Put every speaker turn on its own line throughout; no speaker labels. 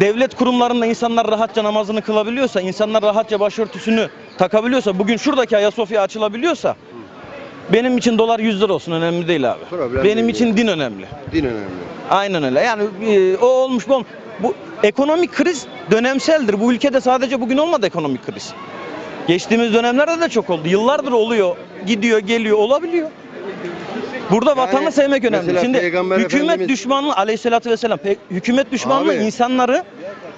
devlet kurumlarında insanlar rahatça namazını kılabiliyorsa, insanlar rahatça başörtüsünü takabiliyorsa, bugün şuradaki Ayasofya açılabiliyorsa benim için dolar 100 lira olsun önemli değil abi.
Problem
benim
değil
için
yani.
din önemli.
Din önemli.
Aynen öyle. Yani e, o olmuş bu. olmuş. Bu ekonomik kriz dönemseldir. Bu ülkede sadece bugün olmadı ekonomik kriz. Geçtiğimiz dönemlerde de çok oldu. Yıllardır oluyor. Gidiyor, geliyor, olabiliyor. Burada
Yani
vatanı sevmek önemli. Şimdi
Peygamber
hükümet
Efendimiz-
düşmanlığı aleyhissalatü vesselam pe- hükümet düşmanlığı
Abi.
insanları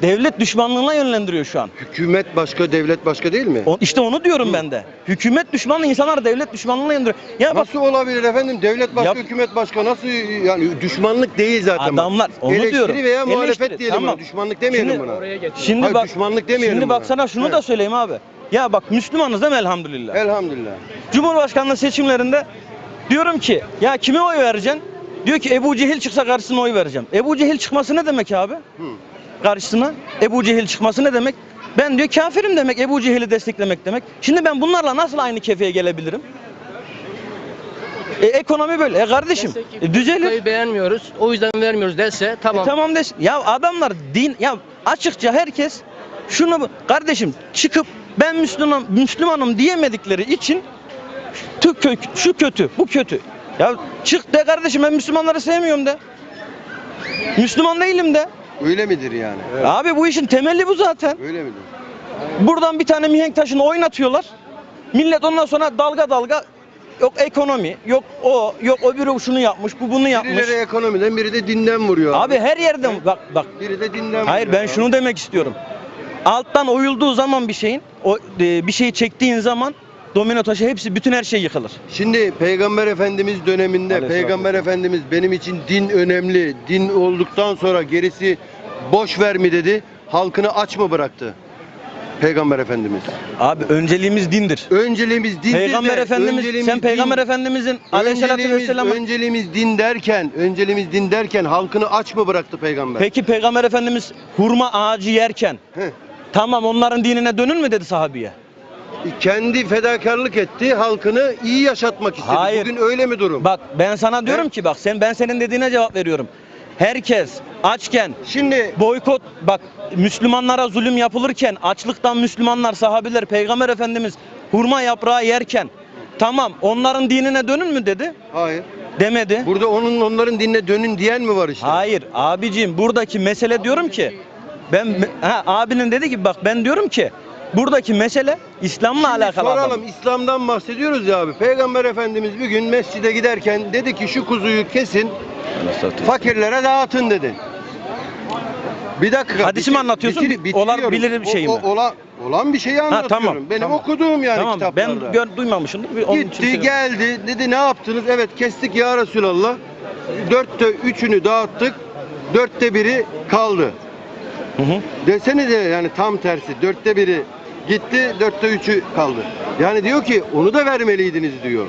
devlet düşmanlığına yönlendiriyor şu an.
Hükümet başka, devlet başka değil mi?
O, işte onu diyorum
Hı.
ben de. Hükümet düşmanlığı insanları devlet düşmanlığına yönlendiriyor. Ya bak
Nasıl olabilir efendim? Devlet başka,
Yap-
hükümet başka. Nasıl yani düşmanlık değil zaten. bak.
adamlar onu
Eleştiri
diyorum.
veya muhalefet
Eleştiri,
diyelim
tamam.
buna. Düşmanlık demeyelim
Şimdi-
buna.
Şimdi
Hayır,
bak
düşmanlık demeyelim
Şimdi
buna.
bak sana şunu
Evet.
da söyleyeyim abi. Ya bak Müslümanız değil mi elhamdülillah?
Elhamdülillah.
Cumhurbaşkanlığı seçimlerinde diyorum ki ya kime oy vereceksin? Diyor ki Ebu Cehil çıksa karşısına oy vereceğim. Ebu Cehil çıkması ne demek abi?
Hı.
Karşısına Ebu Cehil çıkması ne demek? Ben diyor kafirim demek Ebu Cehil'i desteklemek demek. Şimdi ben bunlarla nasıl aynı kefeye gelebilirim? E, ekonomi böyle. E kardeşim
Desek
e, düzelir.
beğenmiyoruz. O yüzden vermiyoruz derse tamam.
E tamam desin. Ya adamlar din ya açıkça herkes şunu kardeşim çıkıp ben Müslüman Müslümanım diyemedikleri için şu kötü, şu kötü, bu kötü. Ya çık de kardeşim ben Müslümanları sevmiyorum de. Müslüman değilim de.
Öyle midir yani?
Abi bu işin temeli bu zaten.
Öyle midir?
Buradan bir tane mihenk taşını oynatıyorlar. Millet ondan sonra dalga dalga yok ekonomi, yok o, yok öbürü şunu yapmış, bu bunu yapmış.
Birileri ekonomiden, biri de dinden vuruyor.
Abi her yerden bak bak
Biri de dinden
Hayır
vuruyor.
ben şunu demek istiyorum. Alttan oyulduğu zaman bir şeyin, o e, bir şeyi çektiğin zaman domino taşı hepsi bütün her şey yıkılır.
Şimdi Peygamber Efendimiz döneminde Peygamber Efendimiz benim için din önemli. Din olduktan sonra gerisi boş ver mi dedi. Halkını aç mı bıraktı? Peygamber Efendimiz.
Abi önceliğimiz dindir.
Önceliğimiz dindir
Peygamber
de,
Efendimiz sen
din.
Peygamber Efendimizin Aleyhisselatü Vesselam'ın
önceliğimiz din derken, önceliğimiz din derken halkını aç mı bıraktı peygamber?
Peki Peygamber Efendimiz hurma ağacı yerken
Heh.
tamam onların dinine dönün mü dedi sahabiye?
Kendi fedakarlık etti, halkını iyi yaşatmak istedi.
Hayır.
Bugün öyle mi durum?
Bak ben sana diyorum
He?
ki bak sen ben senin dediğine cevap veriyorum. Herkes açken
Şimdi
boykot bak Müslümanlara zulüm yapılırken açlıktan Müslümanlar sahabiler peygamber efendimiz hurma yaprağı yerken tamam onların dinine dönün mü dedi
hayır.
demedi.
Burada onun onların dinine dönün diyen mi var işte?
Hayır abicim buradaki mesele diyorum ki ben ha, abinin dedi ki bak ben diyorum ki buradaki mesele İslam'la
Şimdi
alakalı
soralım
adam.
İslam'dan bahsediyoruz ya abi. Peygamber Efendimiz bir gün mescide giderken dedi ki şu kuzuyu kesin fakirlere dağıtın dedi. Bir dakika.
Hadisi mi anlatıyorsun,
bitir-
olan
bitiriyorum.
bilir bir şey
O-
mi?
o- olan, olan bir şeyi anlatıyorum.
tamam,
Benim
tamam.
okuduğum yani
tamam ben
kitaplarda.
gör, duymamışımdır. bir- onun için
Gitti
söylüyorum.
geldi dedi ne yaptınız? Evet kestik ya Resulallah. Dörtte üçünü dağıttık. Dörtte biri kaldı.
Hı hı.
Desene de yani tam tersi. Dörtte biri gitti, dörtte üçü kaldı. Yani diyor ki onu da vermeliydiniz diyor.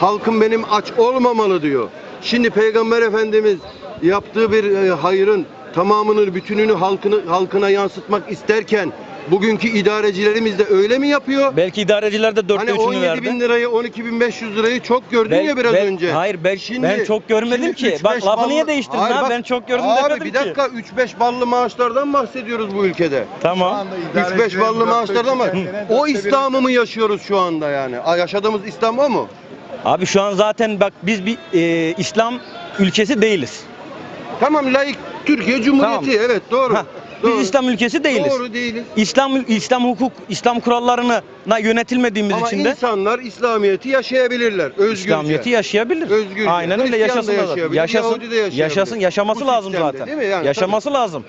Halkım benim aç olmamalı diyor. Şimdi Peygamber Efendimiz yaptığı bir e, hayırın tamamını, bütününü halkını halkına yansıtmak isterken bugünkü idarecilerimiz de öyle mi yapıyor?
Belki idareciler de dörtte
Hani
üçünü
17
verdi.
bin lirayı 12 bin 500 lirayı çok gördün
Bel-
ya biraz
bel-
önce.
Hayır ben, ben çok görmedim
şimdi
ki.
üç
Bak
beş
lafı niye değiştirdin
Hayır,
ha?
bak-
ben çok gördüm
Abi
demedim
bir
ki.
dakika 3-5 ballı maaşlardan bahsediyoruz bu ülkede.
Tamam.
3-5 ballı maaşlardan mı? O İslam'ı mı yaşıyoruz şu anda yani? Aa, Yaşadığımız İslam o mu?
Abi şu an zaten bak biz bir e, İslam ülkesi değiliz.
Tamam layık Türkiye Cumhuriyeti
Tamam.
evet doğru.
Hah,
doğru.
Biz İslam ülkesi değiliz.
Doğru değiliz.
İslam İslam hukuk, İslam kurallarına yönetilmediğimiz
Ama
için de
insanlar İslamiyet'i yaşayabilirler özgürce.
İslamiyeti yaşayabilir.
Özgürce.
Aynen öyle yaşasın. Yaşasın. Yaşasın, yaşaması
Bu
lazım
sistemde,
zaten.
değil mi? Yani
yaşaması lazım.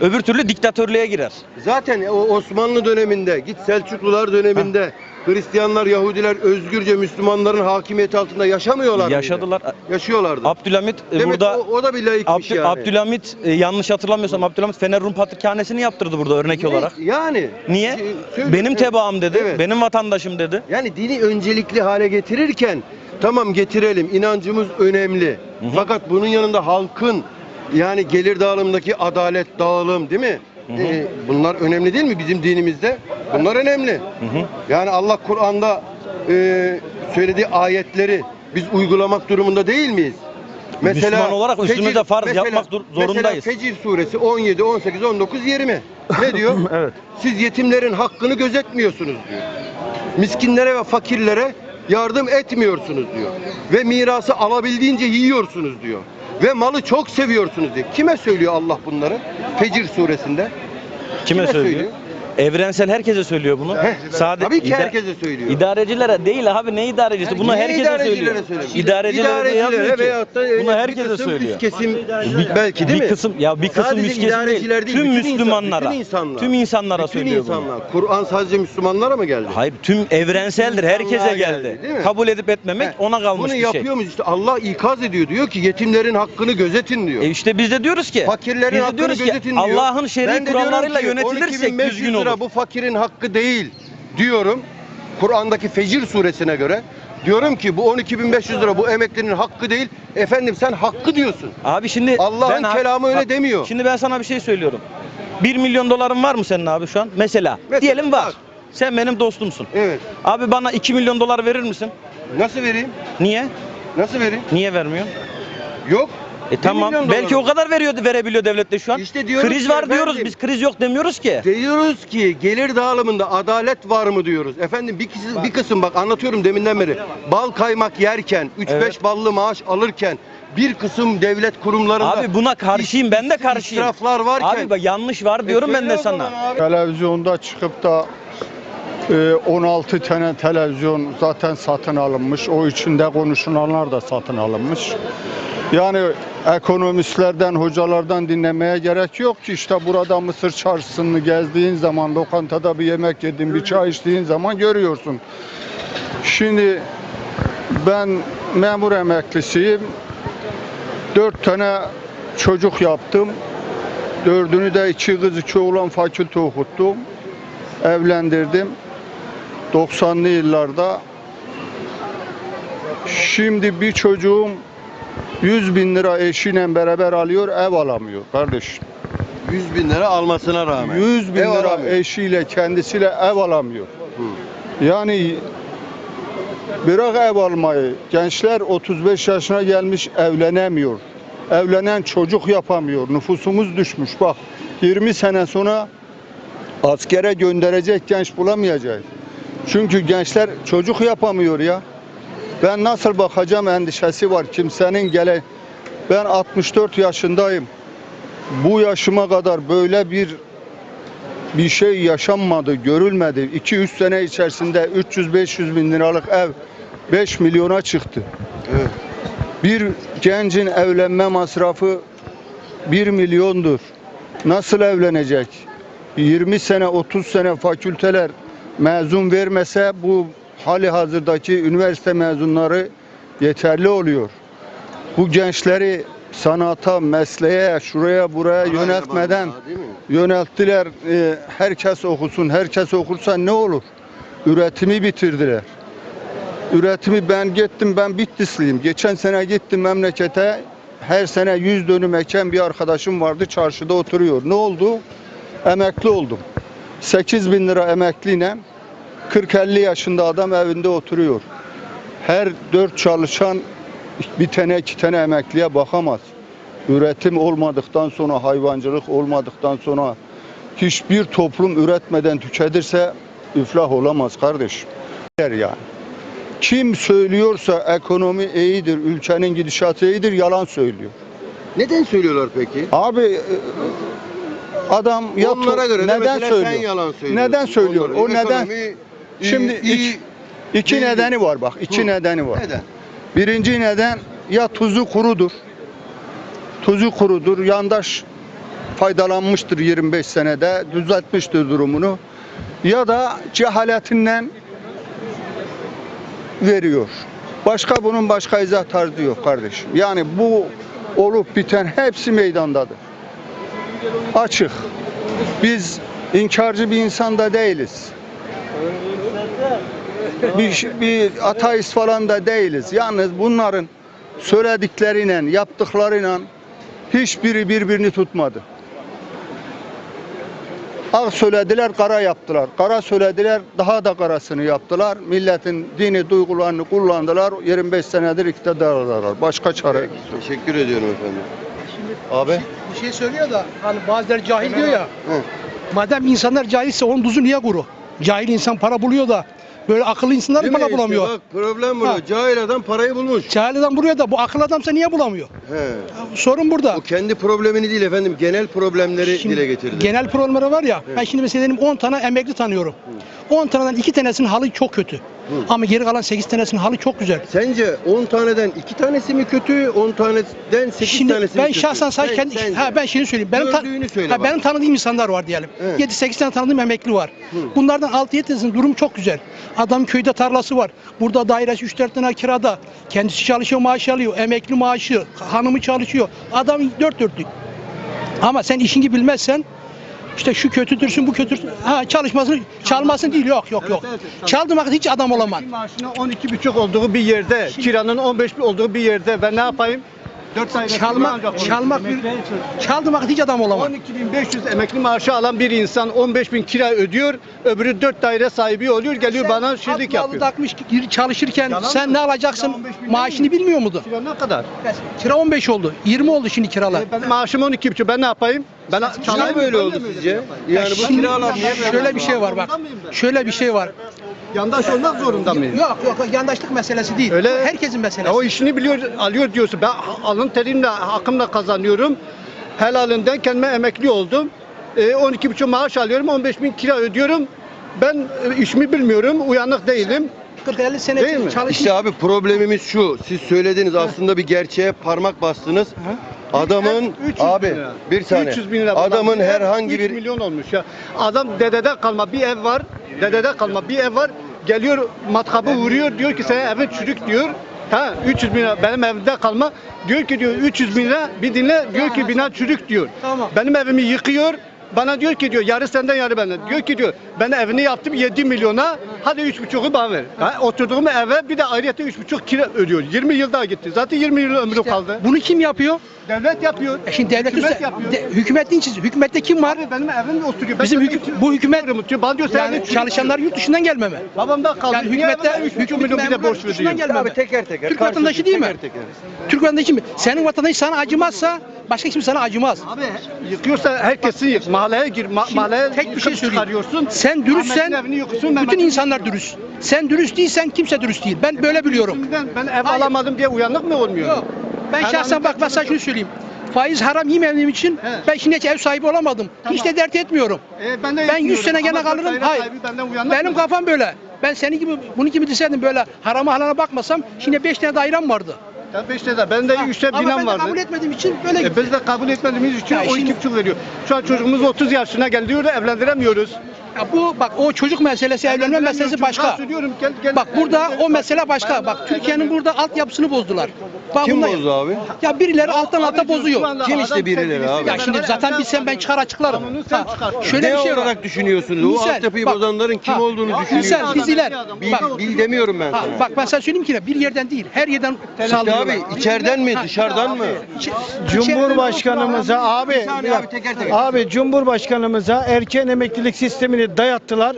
Öbür türlü diktatörlüğe girer.
Zaten o Osmanlı döneminde, git Selçuklular döneminde Hristiyanlar, Yahudiler özgürce Müslümanların hakimiyeti altında yaşamıyorlar mıydı?
Yaşadılar.
Yaşıyorlardı.
Abdülhamit e,
Demek
burada
o, o da bir laikmiş
Abdü-
yani.
Abdülhamit e, yanlış hatırlamıyorsam Abdülhamit Fener Rum Patrikhanesi'ni yaptırdı burada örnek
Ne?
olarak.
Yani.
Niye?
Şey- söyle-
Benim
evet.
tebaam dedi.
Evet.
Benim vatandaşım dedi.
Yani dini öncelikli hale getirirken tamam getirelim inancımız önemli.
Hı hı.
Fakat bunun yanında halkın yani gelir dağılımındaki adalet dağılım değil mi?
Hı.
Ee, bunlar önemli değil mi bizim dinimizde? Bunlar önemli.
Hı hı.
Yani Allah Kur'an'da e, söylediği ayetleri biz uygulamak durumunda değil miyiz?
Müslüman olarak üstümüze farz yapmak dur- zorundayız.
Mesela Fecir suresi 17, 18, 19, 20. Ne diyor?
Evet.
Siz yetimlerin hakkını gözetmiyorsunuz diyor. Miskinlere ve fakirlere yardım etmiyorsunuz diyor. Ve mirası alabildiğince yiyorsunuz diyor. Ve malı çok seviyorsunuz diyor. Kime söylüyor Allah bunları? Fecir suresinde.
Kime,
Kime
söylüyor?
söylüyor?
Evrensel herkese söylüyor bunu. Sade
Tabii ki
ida-
herkese söylüyor.
İdarecilere değil abi ne idarecisi? Bunu
Niye
herkese
idarecilere
söylüyor.
söylüyor?
İdarecilere, de yazmıyor ki.
veyahut da
Bunu
bir
herkese
kısım
söylüyor.
Üst kesim belki değil
bir
mi?
kısım ya bir kısım
Sadece
üst kesim
idareciler
değil.
değil,
Tüm
bütün insan-
Müslümanlara.
bütün insanlar.
Tüm insanlara
Bütün
söylüyor bunu.
insanlar. Kur'an sadece Müslümanlara mı geldi?
Hayır tüm evrenseldir. Herkese
İnsanlığa
geldi.
geldi, değil mi?
Kabul edip etmemek
Heh,
ona kalmış
Bunu
bir şey.
yapıyor muyuz işte Allah ikaz ediyor diyor ki yetimlerin hakkını gözetin diyor.
E işte biz de diyoruz ki
Fakirlerin
biz de
hakkını
diyoruz ki
gözetin diyor.
Allah'ın şer'i
Ben de diyorum
kurallarıyla
ki,
yönetilirsek
12.500
düzgün
lira bu fakirin hakkı değil diyorum. Kur'an'daki Fecir suresine göre diyorum ki bu 12.500 lira bu emeklinin hakkı değil. Efendim sen hakkı diyorsun.
Abi şimdi
Allah'ın
ben-
kelamı öyle
Bak,
demiyor.
Şimdi ben sana bir şey söylüyorum. 1 milyon doların var mı senin abi şu an? Mesela.
Mesela,
Diyelim var.
var.
Sen benim dostumsun.
Evet.
Abi bana 2 milyon dolar verir misin?
Nasıl vereyim?
Niye?
Nasıl vereyim?
Niye vermiyorsun?
Yok.
E tamam.
milyon
Belki
dolar.
o kadar veriyordu verebiliyor devlet de şu an.
İşte diyoruz
kriz
ki
var
efendim-
diyoruz. Biz kriz yok demiyoruz ki.
Diyoruz ki gelir dağılımında adalet var mı diyoruz. Efendim bir kısım, bir kısım bak anlatıyorum deminden beri. Bal kaymak yerken, 3-5
Evet.
ballı maaş alırken bir kısım devlet kurumlarında
Abi buna karşıyım. Ben de karşıyım.
israflar varken
Abi bak yanlış var diyorum
E
ben de
söyle o
sana.
zaman abi.
Televizyonda çıkıp da e, 16 tane televizyon zaten satın alınmış. O içinde konuşulanlar da satın alınmış. Yani ekonomistlerden, hocalardan dinlemeye gerek yok ki işte burada Mısır çarşısını gezdiğin zaman, lokantada bir yemek yediğin, bir çay içtiğin zaman görüyorsun. Şimdi ben memur emeklisiyim. Dört tane çocuk yaptım. Dördünü de iki kız iki oğlan fakülte okuttum. Evlendirdim. 90'lı yıllarda. Şimdi bir çocuğum 100 bin lira eşiyle beraber alıyor ev alamıyor kardeşim.
100 bin lira almasına rağmen.
100 bin
Ev
lira
alamıyor.
eşiyle kendisiyle ev alamıyor.
Hı.
Yani bırak ev almayı. Gençler 35 yaşına gelmiş evlenemiyor. Evlenen çocuk yapamıyor. Nüfusumuz düşmüş. Bak 20 sene sonra askere gönderecek genç bulamayacağız. Çünkü gençler çocuk yapamıyor ya. Ben nasıl bakacağım endişesi var. Kimsenin gele ben 64 yaşındayım. Bu yaşıma kadar böyle bir bir şey yaşanmadı, görülmedi. 2-3 sene içerisinde 300-500 bin liralık ev 5 milyona çıktı.
Evet.
Bir gencin evlenme masrafı 1 milyondur. Nasıl evlenecek? 20 sene, 30 sene fakülteler mezun vermese bu hali hazırdaki üniversite mezunları yeterli oluyor. Bu gençleri sanata, mesleğe, şuraya buraya yöneltmeden
Değil mi?
yönelttiler. e, herkes okusun, herkes okursa ne olur? Üretimi bitirdiler. Üretimi ben gittim, ben Bitlisliyim. Geçen sene gittim memlekete. Her sene 100 dönüm eken bir arkadaşım vardı, çarşıda oturuyor. Ne oldu? Emekli oldum. 8 bin lira emekliyle 40-50 yaşında adam evinde oturuyor. Her dört çalışan bir tane iki tane emekliye bakamaz. Üretim olmadıktan sonra, hayvancılık olmadıktan sonra hiçbir toplum üretmeden tüketirse iflah olamaz kardeşim. Der Yani. Kim söylüyorsa ekonomi iyidir, ülkenin gidişatı iyidir yalan söylüyor.
Neden söylüyorlar peki?
Abi e, adam ya
Onlara göre de
neden söylüyor? Neden söylüyor?
Onlara
O neden? Şimdi
iyi-
iki, iki
değil.
nedeni var bak. iki
Hı.
nedeni var.
Neden?
Birinci neden ya tuzu kurudur. Tuzu kurudur. Yandaş faydalanmıştır 25 senede. Düzeltmiştir durumunu. Ya da cehaletinden veriyor. Başka bunun başka izah tarzı yok kardeşim. Yani bu olup biten hepsi meydandadır. Açık. Biz inkarcı bir insan da değiliz. Bir, bir ateist falan da değiliz. Yalnız bunların söyledikleriyle, yaptıklarıyla hiçbiri birbirini tutmadı. Ak söylediler, kara yaptılar. Kara söylediler, daha da karasını yaptılar. Milletin dini duygularını kullandılar. 25 senedir iktidardalar. Başka çare. yok.
Teşekkür ediyorum efendim. Abi.
Bir şey söylüyor da hani bazıları cahil diyor ya.
Hı.
Madem insanlar cahilse onun tuzu niye kuru? Cahil insan para buluyor da böyle akıllı insanlar
Değil mi?
para
İşte
bulamıyor.
Bak problem burada.
Ha.
Cahil adam parayı bulmuş.
Cahil adam buluyor da bu akıllı adamsa niye bulamıyor?
He.
Sorun burada.
O kendi problemini değil efendim. Genel problemleri
Şimdi
dile getirdi.
Genel problemleri var ya. Ben şimdi mesela benim 10 tane emekli tanıyorum. 10 taneden 2 tanesinin halı çok kötü. Ama geri kalan 8 tanesinin halı çok güzel.
Sence 10 taneden 2 tanesi mi kötü, 10 taneden 8
Şimdi
tanesi mi
ben
kötü?
şahsen sadece
Sen-
kendi
sence?
ha ben şeyini söyleyeyim. Benim ta-
Gördüğünü söyle
ha, benim tanıdığım insanlar var diyelim.
Evet.
7-8 tane tanıdığım emekli var. Bunlardan 6-7 tanesinin durumu çok güzel. Adam köyde tarlası var. Burada dairesi 3-4 tane kirada. Kendisi çalışıyor, maaş alıyor. Emekli maaşı, hanımı çalışıyor. Adam dört dörtlük. Ama sen işini bilmezsen işte şu kötüdürsün, bu kötüdürsün. Ha çalışmasın, çalmasın değil. Yok, yok, yok. Çaldığın vakit hiç adam olamaz.
Maaşının 12,5 olduğu bir yerde, kiranın 15 bin olduğu bir yerde ben ne yapayım? 4 ay
Çalmak, çalmak bir, çaldığın vakit hiç adam olamaz.
12.500 emekli maaşı alan bir insan 15 bin kira ödüyor, öbürü 4 daire sahibi oluyor, geliyor bana şeylik yapıyor.
takmış çalışırken
Yalan
sen
mı?
ne alacaksın?
Ya 15 bin
Maaşını bilmiyor muydun?
Kira ne kadar?
Kira 15 oldu. 20 oldu şimdi kiralar.
E, benim maaşım 12,5 ben ne yapayım? Ben çalayım
böyle oldu sizce? Yani bu
Şimdi
kiralar niye
şöyle bir şey var bak. Şöyle bir şey var.
Yandaş olmak zorunda mıyım?
Yok yok yandaşlık meselesi değil.
Öyle.
Herkesin meselesi.
Ya o işini biliyor, alıyor diyorsun. Ben alın terimle, hakkımla kazanıyorum. Helalinden kendime emekli oldum. E, 12,5 maaş alıyorum, 15 bin kira ödüyorum. Ben e, işimi bilmiyorum, uyanık değilim.
40-50 sene
Değil mi?
çalışmış.
İşte abi problemimiz şu. Siz söylediniz aslında bir gerçeğe parmak bastınız. Adamın
300
abi
bin lira.
bir saniye.
300 bin lira.
Adamın
ev
herhangi
3
bir
milyon olmuş ya. Adam dedede kalma bir ev var. Dedede kalma bir ev var. Geliyor matkabı vuruyor diyor ki senin evin çürük diyor. Ha 300 bin lira benim evimde kalma. Diyor ki diyor 300 bin lira bir dinle diyor ki bina çürük diyor.
Tamam.
Benim evimi yıkıyor. Bana diyor ki diyor yarı senden yarı benden. Diyor ki diyor ben evini yaptım 7 milyona. Hadi 3,5'u bana ver. Ha, oturduğum eve bir de ayrıca 3,5 kira ödüyor. 20 yıl daha gitti. Zaten 20 yıl ömrü kaldı.
Bunu kim yapıyor?
Devlet yapıyor.
E şimdi devlet
Hükümet yapıyor.
de, hükümet değil, hükümette kim var?
Abi benim evimde oturuyor.
Bizim
Ben
hükü- bu hükümet-
Bana diyor sen
Yani çalışanlar yurt dışından gelme mi?
Babamda kaldı.
Yani hükümette
bana 3,5
hükümet
milyon bir de borç veriyor?
abi teker teker.
Türk vatandaşı değil mi?
teker teker.
Türk vatandaşı mı? Senin vatandaşı sana acımazsa başka kimse sana acımaz.
Abi yıkıyorsa herkesi yık. Mahalleye gir. Ma- mahalleye
tek bir şey
çıkarıyorsun.
Sen dürüstsen
yıkıyorsun,
bütün insanlar dürüst. Sen dürüst değilsen kimse dürüst değil. Ben böyle biliyorum.
Ben ev
Hayır.
alamadım diye uyanık mı olmuyor?
Yok. Ben
Helal
şahsen bak sana şunu söyleyeyim. Faiz haram yemediğim için
He.
ben şimdi ev sahibi olamadım. Hiç de dert etmiyorum.
E, ben de
Ben 100
yetmiyorum.
sene gene kalırım. Hayır. Benim
mı?
kafam böyle. Ben senin gibi bunun gibi deseydim böyle harama halana bakmasam şimdi 5 tane dairem vardı.
Ya beşte de. Ben de üçte
Ama ben
binem
de
vardı.
kabul etmediğim için böyle
E biz de kabul etmediğimiz için
Ya
o
şimdi-
iki buçuk veriyor. Şu an çocuğumuz 30 yaşına geliyor da evlendiremiyoruz.
Ya bu bak o çocuk meselesi evlenme meselesi başka.
Gel, gel,
Bak burada o mesele başka. Bak Türkiye'nin burada altyapısını bozdular. Bak
Kim
bunlar-
bozdu abi?
Ya birileri alttan alta bozuyor.
Kim işte birileri abi?
Ya şimdi zaten
evden
bilsem ben çıkar açıklarım.
Kanunu sen
Ha. Şöyle
ne
bir şey var.
olarak düşünüyorsunuz? O
Misal,
altyapıyı
bak,
bozanların kim
ha,
olduğunu düşünüyorsunuz.
Misal bizler.
Bil,
Bak,
bil demiyorum ben
ha,
sana.
bak ben sana söyleyeyim ki ne bir yerden değil her yerden
İşte
saldırıyorlar.
abi içeriden mi dışarıdan mı?
Cumhurbaşkanımıza abi
Bir saniye abi, teker teker.
abi Cumhurbaşkanımıza erken emeklilik sistemini dayattılar.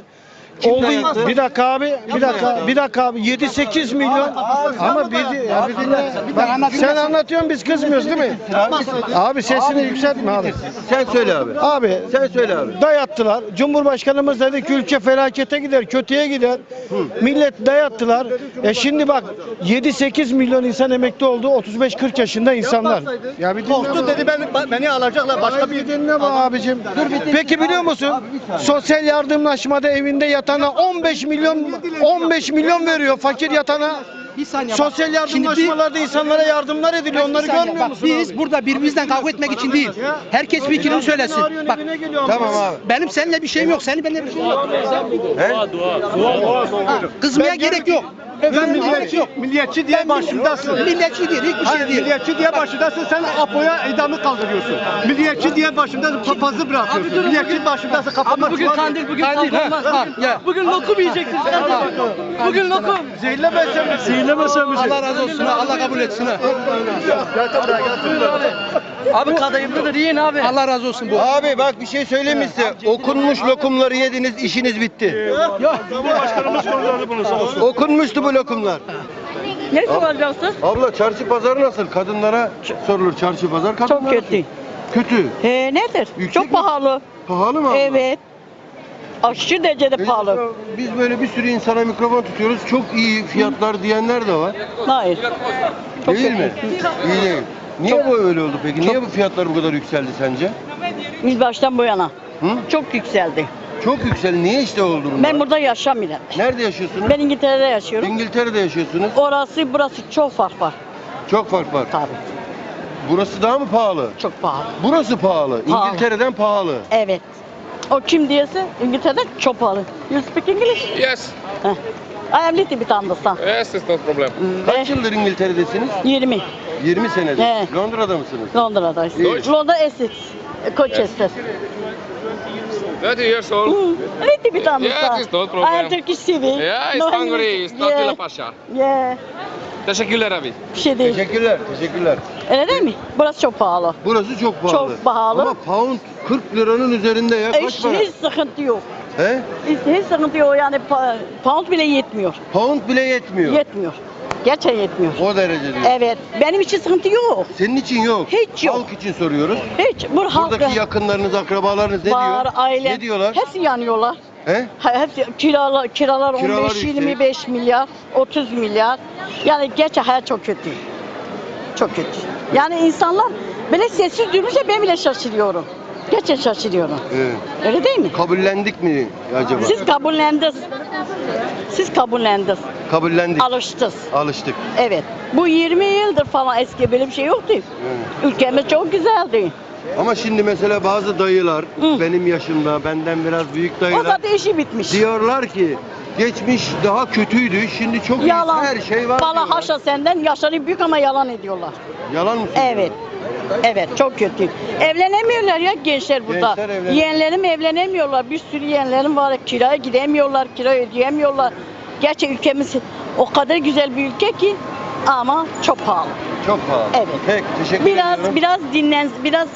Oldu. Bir dakika abi, bir dakika, bir dakika abi. 7-8 milyon ama bir, ya bir dinle. Bak, sen anlatıyorsun biz kızmıyoruz değil mi? Abi sesini yükseltme abi.
Sen söyle abi.
Abi
Sen söyle abi.
dayattılar. Cumhurbaşkanımız dedi ki ülke felakete gider, kötüye gider. Millet dayattılar. E şimdi bak 7-8 milyon insan emekli oldu. 35-40 yaşında insanlar. Ya bir dinle
Korktu dedi ben, beni alacaklar başka bir
Dinle abicim. Peki biliyor musun? Sosyal yardımlaşmada evinde yatana 15 milyon 15 milyon veriyor fakir yatana.
Bir saniye bak.
Sosyal yardımlaşmalarda insanlara yardımlar ediliyor. Onları
Bir saniye,
görmüyor
bak,
musun?
Biz
abi?
burada birbirimizden kavga etmek için değil. Herkes fikrini söylesin.
Arıyorsun,
Bak
evine geliyor
Tamam abi.
benim seninle bir şeyim yok. Senin benimle bir şeyim yok. Ha, Kızmaya gerek yok. Efendim gerek yok.
milliyetçi diye başındasın.
Milliyetçi değil, hiçbir
Hayır,
şey değil.
milliyetçi diye başındasın sen Apo'ya idamı kaldırıyorsun. Milliyetçi diye başında papazı bırakıyorsun. milliyetçi başındasın kafama
Bugün
çuval-
kandil, bugün
Kandil,
kandil.
ha, ya.
Bugün lokum yiyeceksiniz. Bugün lokum.
Zehirlemezsen mi?
Allah razı olsun. ha, Allah kabul etsin. ha.
Gel buraya gel.
Abi kadayıflıdır yiyin abi.
Allah razı olsun bu.
Abi bak bir şey söyleyeyim size? Okunmuş lokumları yediniz, işiniz bitti. Okunmuştu bu lokumlar.
Ne soracaksın?
Abla çarşı pazar nasıl? Kadınlara sorulur çarşı pazar.
Çok
Kadınlara
kötü.
Kötü.
He nedir?
Yüksek
Çok
mi?
pahalı.
Pahalı mı abla?
Evet. Aşırı derecede
Biz-
pahalı.
Biz böyle bir sürü insana mikrofon tutuyoruz. Çok iyi fiyatlar diyenler de var.
Hayır. Çok
değil
kötü.
mi? İyi değil. Niye bu öyle oldu peki? Niye bu fiyatlar bu kadar yükseldi sence?
Biz baştan bu yana.
Hı?
Çok yükseldi.
Çok yükseldi. Niye işte oldu bunlar?
Ben burada yaşamıyorum.
Nerede yaşıyorsunuz?
Ben İngiltere'de yaşıyorum.
İngiltere'de yaşıyorsunuz.
Orası burası çok fark var.
Çok fark var.
Tabii.
Burası daha mı pahalı?
Çok pahalı.
Burası pahalı.
Pahalı.
İngiltere'den pahalı.
Evet. O kim diyese İngiltere'de çok pahalı. You speak English?
Yes,
Heh. I am little bit understand.
yes, it's no problem.
Hmm,
Kaç
ve
yıldır İngiltere'desiniz?
20.
20 senedir.
He.
Londra'da mısınız?
Londra'dayız.
Deutsch?
Londra Essex. Colchester.
30 years old.
Hmm, little bit understand.
Yeah, it's no problem.
I am Turkish TV.
Yeah, it's hungry. It's not
yeah.
Pasha.
Yeah.
Teşekkürler abi.
Bir şey değil.
Teşekkürler, teşekkürler.
Öyle değil mi? Burası çok pahalı.
Burası çok pahalı.
Çok pahalı.
Ama pound 40 liranın üzerinde ya. Kaç
Hiç,
para?
hiç sıkıntı yok.
He?
Hiç, hiç sıkıntı yok yani pound bile yetmiyor.
Pound bile yetmiyor.
Yetmiyor. Gerçekten yetmiyor.
O derece diyor.
Evet. Benim için sıkıntı yok.
Senin için yok.
Hiç yok.
Halk için soruyoruz.
Hiç. Bu
Buradaki yakınlarınız, akrabalarınız ne
var,
diyor?
aile.
Ne diyorlar?
Hepsi yanıyorlar.
He?
Ha- Hepsi kiralar, kiralar
Kiralar
15
yüksek.
25 milyar, 30 milyar. Yani gerçek hayat çok kötü. Çok kötü. Yani insanlar böyle sessiz durunca ben bile şaşırıyorum. Gerçekten şaşırıyorum.
Evet.
Öyle değil mi?
Kabullendik mi acaba?
Siz kabullendiniz. Siz kabullendiniz.
Kabullendik.
Alıştınız.
Alıştık.
Evet. Bu 20 yıldır falan eski böyle bir şey yoktu.
Evet.
Ülkemiz çok güzeldi.
Ama şimdi mesela bazı dayılar
Hı.
benim yaşımda, benden biraz büyük
O
dayılar
zaten işi bitmiş.
diyorlar ki geçmiş daha kötüydü, şimdi çok
Yalan.
iyi, her şey var.
Valla haşa senden yaşları büyük ama yalan ediyorlar.
Yalan mı?
Evet. Evet çok kötü. Evlenemiyorlar ya gençler burada.
Gençler evlenemiyor.
Yeğenlerim evlenemiyorlar. Bir sürü yeğenlerim var. Kiraya gidemiyorlar. Kira ödeyemiyorlar. Gerçi ülkemiz o kadar güzel bir ülke ki ama çok pahalı.
Çok pahalı.
Evet.
Peki teşekkür
Biraz
ediyorum.
biraz dinlen biraz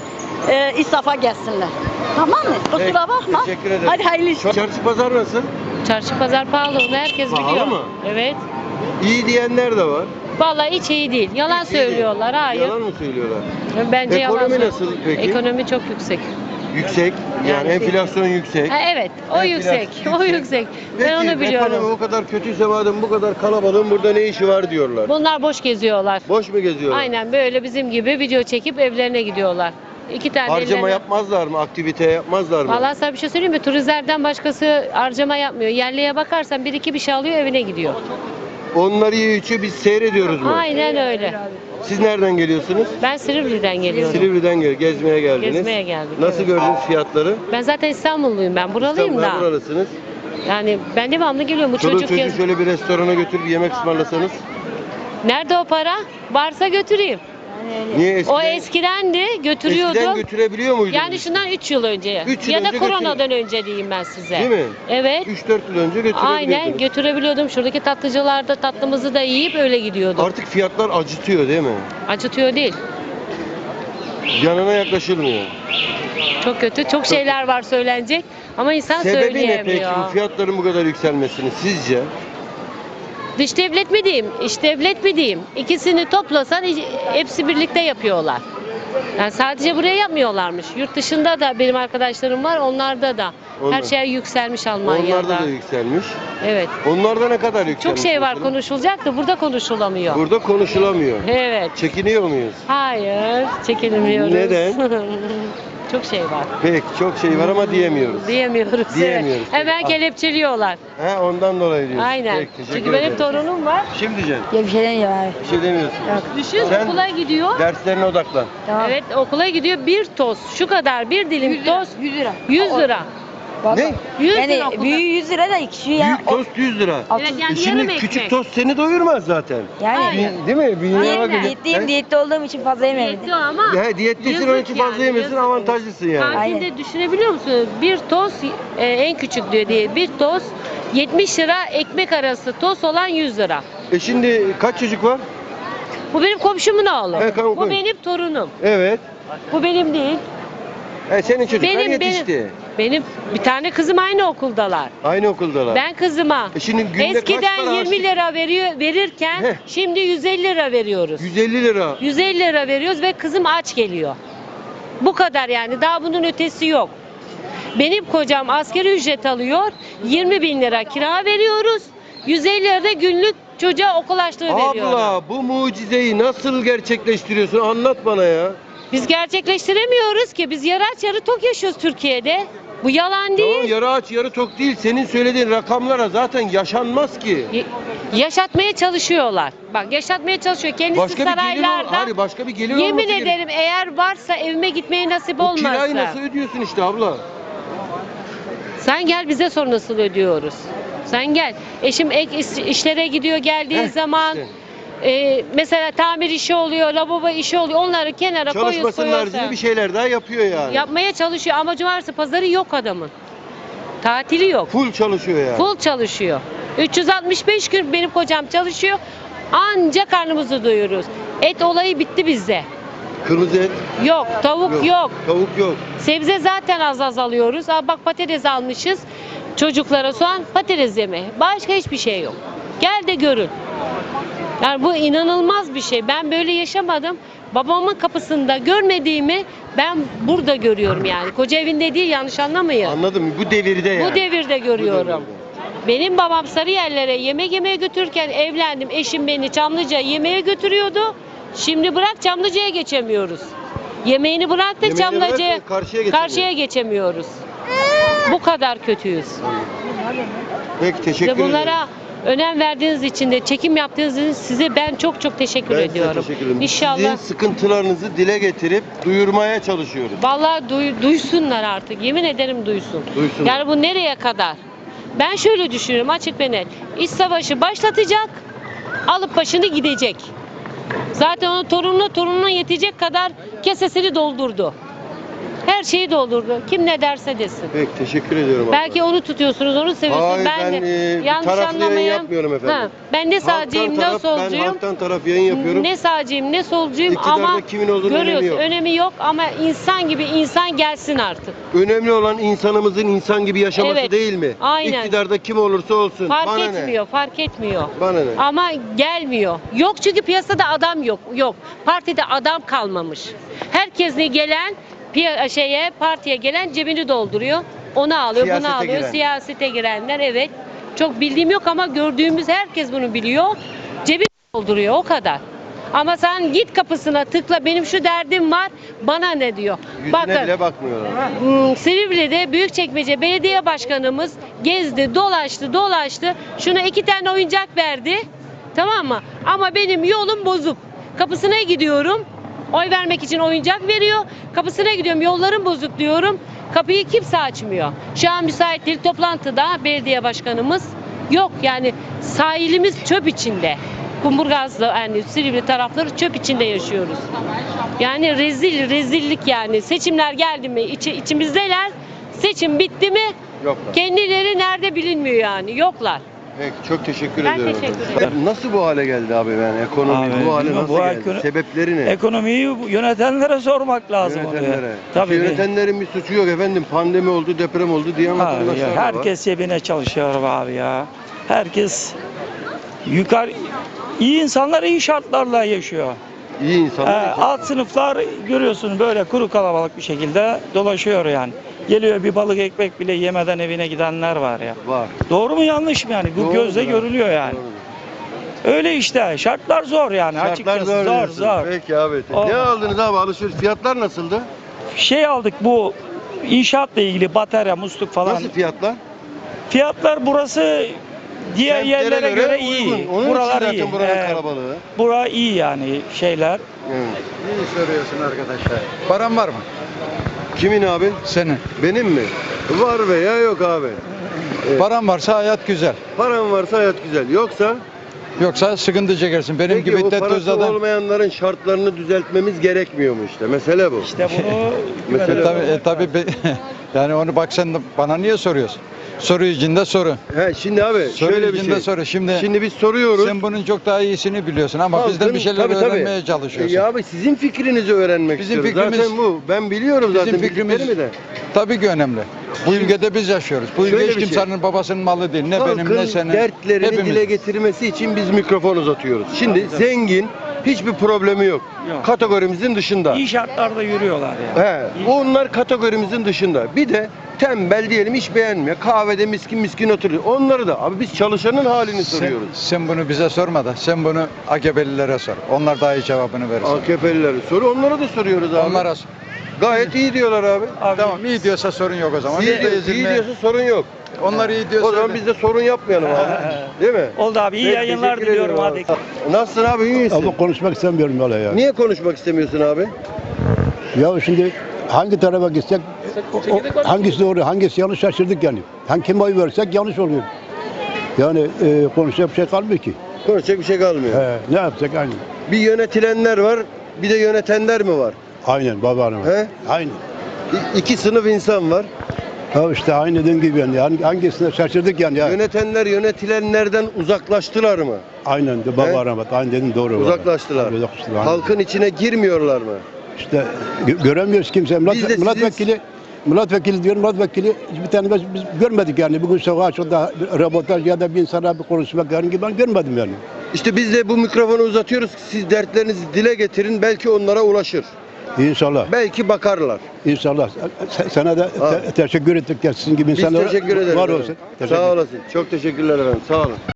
e, israfa gelsinler. Tamam mı? Kusura bakma.
Teşekkür ederim.
Hadi hayırlı işler.
Çarşı pazar nasıl?
Çarşı pazar pahalı onu herkes
Pahalı
biliyor.
mı?
Evet.
İyi diyenler de var.
Vallahi hiç iyi değil. Yalan
Hiç iyi değil.
söylüyorlar. Hayır.
Yalan mı söylüyorlar?
Bence yalan.
Ekonomi
söylüyor.
nasıl peki?
Ekonomi çok yüksek.
Yüksek. Yani,
Yani-
enflasyon yüksek.
Ha, evet, o
Enflasyon
yüksek. O yüksek.
Peki,
Ben onu
ekonomi
biliyorum.
o kadar kötüyse madem bu kadar kalabalığın burada ne işi var diyorlar.
Bunlar boş geziyorlar.
Boş mu geziyorlar?
Aynen böyle bizim gibi video çekip evlerine gidiyorlar. İki tane
Harcama
ellerine-
yapmazlar mı? Aktivite yapmazlar mı?
Vallahi sana bir şey söyleyeyim mi? Turistlerden başkası harcama yapmıyor. Yerliye bakarsan bir iki bir şey alıyor evine gidiyor.
Onları yiyor içiyor biz seyrediyoruz mu?
Aynen öyle.
Siz nereden geliyorsunuz?
Ben Silivri'den geliyorum.
Silivri'den gel gezmeye geldiniz.
Gezmeye geldik,
Nasıl
evet.
gördünüz fiyatları?
Ben zaten İstanbulluyum ben. Buralıyım da.
buralısınız.
Yani ben devamlı geliyorum. Bu
Çoluk
çocuk
çocuğu
gez-
şöyle bir restorana götürüp yemek ısmarlasanız.
Nerede o para? Varsa götüreyim.
Niye eskiden?
O eskidendi, götürüyordum.
Eskiden götürebiliyor muydunuz?
yani şundan 3 yıl önce.
Üç yıl
ya da
önce
koronadan önce diyeyim ben size.
Değil mi?
Evet.
3-4 yıl önce götürebiliyordunuz.
Aynen götürebiliyordum. Şuradaki tatlıcılarda tatlımızı da yiyip öyle gidiyordum.
Artık fiyatlar acıtıyor değil mi?
Acıtıyor değil.
Yanına yaklaşılmıyor.
Çok kötü. Çok şeyler var söylenecek ama insan
Sebebi ne
söyleyemiyor.
peki bu fiyatların bu kadar yükselmesini sizce?
Dış devlet mi diyeyim, iç devlet mi diyeyim? İkisini toplasan hepsi birlikte yapıyorlar. Yani sadece buraya yapmıyorlarmış. Yurt dışında da benim arkadaşlarım var, onlarda da.
Onlar-
Her şey yükselmiş Almanya'da.
Onlarda da yükselmiş.
Evet.
Onlarda ne kadar yükselmiş?
Çok şey var
mesela?
konuşulacak da burada konuşulamıyor.
Burada konuşulamıyor.
Evet.
Çekiniyor muyuz?
Hayır, çekinmiyoruz.
Neden?
Çok şey var.
Pek çok şey var ama diyemiyoruz.
Diyemiyoruz.
Diyemiyoruz.
Hemen
Ah.
kelepçeliyorlar.
He ondan dolayı diyorsun.
Aynen.
Peki, teşekkür
Çünkü benim
ederim.
torunum var.
Şimdi Cem,
Ya bir şey demiyor abi.
bir şey demiyorsun.
Düşün
Sen-
okula gidiyor.
Derslerine odaklan.
Evet okula gidiyor bir toz şu kadar bir dilim toz
100 lira.
100 lira.
Ne?
100
Yani
lira okulda.
büyüğü 100 lira da kişi ya.
Büyük tost 100 lira.
Evet yani
E şimdi
yarım
küçük
ekmek.
tost seni doyurmaz zaten.
Yani
Aynen.
Bin- değil mi? Bin lira
Aynen.
göre- He?
diyette olduğum için fazla yemedim.
Yetiyor ama
He, diyetlisin onun
Yazık
için fazla
yani,
yemesin
yazık.
avantajlısın yani.
kantinde düşünebiliyor musun? Bir toz e, en küçük diyor diye bir toz 70 lira ekmek arası toz olan 100 lira.
E şimdi kaç çocuk var?
Bu benim komşumun oğlu.
Evet, tamam,
Bu benim torunum.
Evet.
Bu benim değil.
E senin çocuklar
Benim
yetişti.
Benim. Bir tane kızım aynı okuldalar.
Aynı okuldalar.
Ben kızıma
E şimdi günde kaç
eskiden
para
20
harçlık?
lira veriyor verirken
Heh.
şimdi 150 lira veriyoruz.
150 lira.
150 lira veriyoruz ve kızım aç geliyor. Bu kadar yani daha bunun ötesi yok. Benim kocam askeri ücret alıyor. 20 bin lira kira veriyoruz. 150 lira da günlük çocuğa okul açlığı veriyorum.
Abla bu mucizeyi nasıl gerçekleştiriyorsun? Anlat bana ya.
Biz gerçekleştiremiyoruz ki. Biz yarı aç yarı tok yaşıyoruz Türkiye'de. Bu yalan değil.
Tamam yarı aç yarı tok değil. Senin söylediğin rakamlara zaten yaşanmaz ki.
Yaşatmaya çalışıyorlar. Bak yaşatmaya çalışıyor. Kendisi
Başka bir gelir ol-
saraylarda.
Hayır başka bir gelir
Yemin
olması gerek.
ederim eğer varsa evime gitmeye nasip
Bu kirayı
olmazsa.
nasıl ödüyorsun işte abla?
Sen gel bize sor nasıl ödüyoruz. Sen gel. Eşim ek iş- işlere gidiyor geldiği
Heh,
zaman
işte.
E, mesela tamir işi oluyor, lavabo işi oluyor. Onları kenara koyuyoruz
Çalışmasının haricinde
koyuyoruz.
bir şeyler daha yapıyor yani.
Yapmaya çalışıyor ama cumartesi pazarı yok adamın. Tatili yok.
Full çalışıyor yani.
Full çalışıyor. 365 gün benim kocam çalışıyor. Ancak karnımızı doyururuz. Et olayı bitti bizde.
Kırmızı et
Yok, tavuk yok.
Tavuk yok.
Sebze zaten az az alıyoruz. Aa, bak patates almışız. Çocuklara soğan patates yeme. Başka hiçbir şey yok. Gel de görün. Yani bu inanılmaz bir şey. Ben böyle yaşamadım. Babamın kapısında görmediğimi ben burada görüyorum yani. Koca evinde değil yanlış anlamayın.
Anladım. Bu devirde yani.
Bu devirde görüyorum.
devirde.
Benim babam Sarıyerlere yemek yemeye götürürken evlendim. Eşim beni Çamlıca yemeğe götürüyordu. Şimdi bırak Çamlıca'ya geçemiyoruz. Yemeğini bırak da Çamlıca'ya
karşıya
karşıya geçemiyoruz. Bu kadar kötüyüz.
Peki teşekkür ederim.
bunlara önem verdiğiniz için de çekim yaptığınız için size ben çok çok teşekkür
ben size
ediyorum.
teşekkür ederim.
İnşallah.
Sizin sıkıntılarınızı dile getirip duyurmaya çalışıyoruz.
Vallahi duy- duysunlar artık. Yemin ederim duysun.
Duysunlar.
Yani bu nereye kadar? Ben şöyle düşünüyorum açık ve net. İç savaşı başlatacak, alıp başını gidecek. Zaten onun torununa torununa yetecek kadar kesesini doldurdu. Her şeyi doldurdu. Kim ne derse desin.
Peki teşekkür ediyorum.
Belki onu tutuyorsunuz, onu seviyorsunuz.
Hayır,
ben,
ben,
de
e, bir
yanlış
taraflı yayın
anlamayın.
yapmıyorum efendim.
Ha, ben ne sağcıyım, ne
taraf- Ben
solcuyum.
halktan taraf yayın yapıyorum.
Ne sağcıyım ne solcuyum
İktidarda
ama
kimin olduğunun
görüyoruz
önemi yok.
önemi yok ama insan gibi insan gelsin artık.
Önemli olan insanımızın insan gibi yaşaması
Evet,
değil mi?
aynen.
İktidarda kim olursa olsun.
Fark
Bana
etmiyor, fark etmiyor.
ne? Bana ne?
Ama gelmiyor. Yok çünkü piyasada adam yok. Yok. Partide adam kalmamış. Herkes ne gelen piya- şeye partiye gelen cebini dolduruyor. Onu alıyor,
Siyasete
bunu alıyor.
giren.
Siyasete girenler evet. Çok bildiğim yok ama gördüğümüz herkes bunu biliyor. Cebini dolduruyor o kadar. Ama sen git kapısına tıkla benim şu derdim var bana ne diyor.
Yüzüne bile bakmıyorlar.
Hmm, Silivri'de Büyükçekmece Belediye Başkanımız gezdi, dolaştı, dolaştı. Şuna iki tane oyuncak verdi. Tamam mı? Ama benim yolum bozuk. Kapısına gidiyorum. Oy vermek için oyuncak veriyor. Kapısına gidiyorum. Yollarım bozuk diyorum. Kapıyı kimse açmıyor. Şu an müsait değil. Toplantıda belediye başkanımız yok. Yani sahilimiz çöp içinde. Kumburgazlı yani Silivri tarafları çöp içinde yaşıyoruz. Yani rezil, rezillik yani. Seçimler geldi mi içi, içimizdeler. Seçim bitti mi
Yoklar.
kendileri nerede bilinmiyor yani. Yoklar.
Peki çok teşekkür
Ben
ediyorum.
teşekkür ederim.
Nasıl bu hale geldi abi yani ekonomi
Abi,
bu hale
bilmiyorum,
nasıl
bu
geldi?
ekono-
Sebepleri ne?
Ekonomiyi bu yönetenlere sormak lazım
Yönetenlere.
Tabii.
Yönetenlerin bir suçu yok efendim. Pandemi oldu, deprem oldu diyen
Abi
vatandaşlar
ya,
da var.
herkes cebine çalışıyor abi ya. Herkes yukarı iyi insanlar iyi şartlarla yaşıyor.
iyi
Ee,
insanlar.
alt sınıflar görüyorsun böyle kuru kalabalık bir şekilde dolaşıyor yani. Geliyor bir balık ekmek bile yemeden evine gidenler var ya.
var.
Doğru mu yanlış mı yani? Bu
Doğrudur
gözle
abi,
görülüyor yani.
doğrudur.
Öyle işte. Şartlar zor yani
Şartlar
açıkçası
zor.
zor
diyorsun.
zor.
Peki abi. Ne aldınız abi alışveriş? Fiyatlar nasıldı?
Şey aldık bu inşaatla ilgili batarya, musluk falan.
Nasıl fiyatlar?
Fiyatlar burası diğer
Semtlere
yerlere göre, iyi.
uygun. Onun
Buralar
için zaten
iyi.
buranın
Ee,
kalabalığı.
bura iyi yani şeyler.
Evet.
İyi soruyorsun arkadaşlar. Paran var mı?
Kimin abi?
Senin.
Benim mi? Var veya yok abi. Evet.
Paran varsa hayat güzel.
Paran varsa hayat güzel. Yoksa
Yoksa sıkıntı çekersin. Benim
peki
gibi
o
tet
parası
tuzladan.
olmayanların şartlarını düzeltmemiz gerekmiyor mu işte? Mesele bu.
İşte bunu
Mesela-
E, tabii, e, tabii be- yani onu bak sen bana niye soruyorsun? Soru içinde soru.
He şimdi abi
Soru
şöyle bir
içinde
şey.
soru. Şimdi,
Şimdi biz soruyoruz.
sen bunun çok daha iyisini biliyorsun ama bizden
Halkın-
bir şeyler
tabii, tabii.
öğrenmeye çalışıyorsun.
E ya abi sizin fikrinizi öğrenmek
Bizim
istiyoruz.
fikrimiz-
Zaten bu. Ben biliyorum
Bizim
zaten
fikrimiz
bildiklerimi de.
tabii ki önemli. Bu ülkede biz yaşıyoruz. Bu ülke
Şöyle
hiç
bir şey.
kimsenin babasının malı değil. Ne benim
Halkın
ne senin.
dertlerini
Hepimiz.
dile getirmesi için biz mikrofon uzatıyoruz. Şimdi zengin hiçbir problemi yok.
Yok.
Kategorimizin dışında.
İyi şartlarda yürüyorlar yani.
He, onlar kategorimizin dışında. Bir de tembel diyelim hiç beğenmiyor. Kahvede miskin miskin oturuyor. Onları da abi biz çalışanın halini
Sen,
soruyoruz.
sen bunu bize sorma da sen bunu AKP'lilere sor. Onlar daha iyi cevabını verir. sana.
AKP'lileri soru onlara da soruyoruz abi.
Onlara sor.
Gayet iyi diyorlar abi.
Abi,
Tamam iyi diyorsa sorun yok o zaman.
İyi, diyor- iyi diyorsa sorun yok.
Onlar iyi diyorsa
O zaman biz de sorun yapmayalım abi. Değil mi?
Oldu abi iyi
Peki,
yayınlar
teşekkür
diliyorum hadi.
abi. Nasılsın abi iyi misin?
Ama konuşmak istemiyorum öyle ya.
Niye konuşmak istemiyorsun abi?
Ya şimdi hangi tarafa gitsek o- o- hangisi doğru hangisi yanlış şaşırdık yani. Hangi kime oy versek yanlış oluyor. Yani e, konuşacak bir şey kalmıyor ki.
Konuşacak bir şey kalmıyor.
He, ne yapacak aynı.
Bir yönetilenler var, bir de yönetenler mi var?
Aynen babanım.
He?
Aynı.
İ- İki sınıf insan var.
Ya işte aynı dediğin gibi yani. Hangi- Hangisine şaşırdık yani ya.
Yönetenler yönetilenlerden uzaklaştılar mı?
Aynen de baba rahmet. Aynı dedin doğru. baba.
Uzaklaştılar.
Uzaklaştılar. aynen.
Halkın içine girmiyorlar mı?
İşte gö- göremiyoruz kimse.
Biz de sizin-
milletvekili milletvekili diyor milletvekili hiçbir tane biz, biz görmedik yani. Bugün sokağa şurada bir röportaj ya da bir insana bir konuşmak yani ben görmedim yani.
İşte biz de bu mikrofonu uzatıyoruz. Siz dertlerinizi dile getirin. Belki onlara ulaşır.
İnşallah.
Belki bakarlar.
İnşallah. Sen- Sana da te- teşekkür ettik ya sizin gibi
Biz
insanlara.
teşekkür ederiz.
Var
efendim.
olsun. Teşekkür
Sağ olasın. Çok teşekkürler efendim. Sağ olun.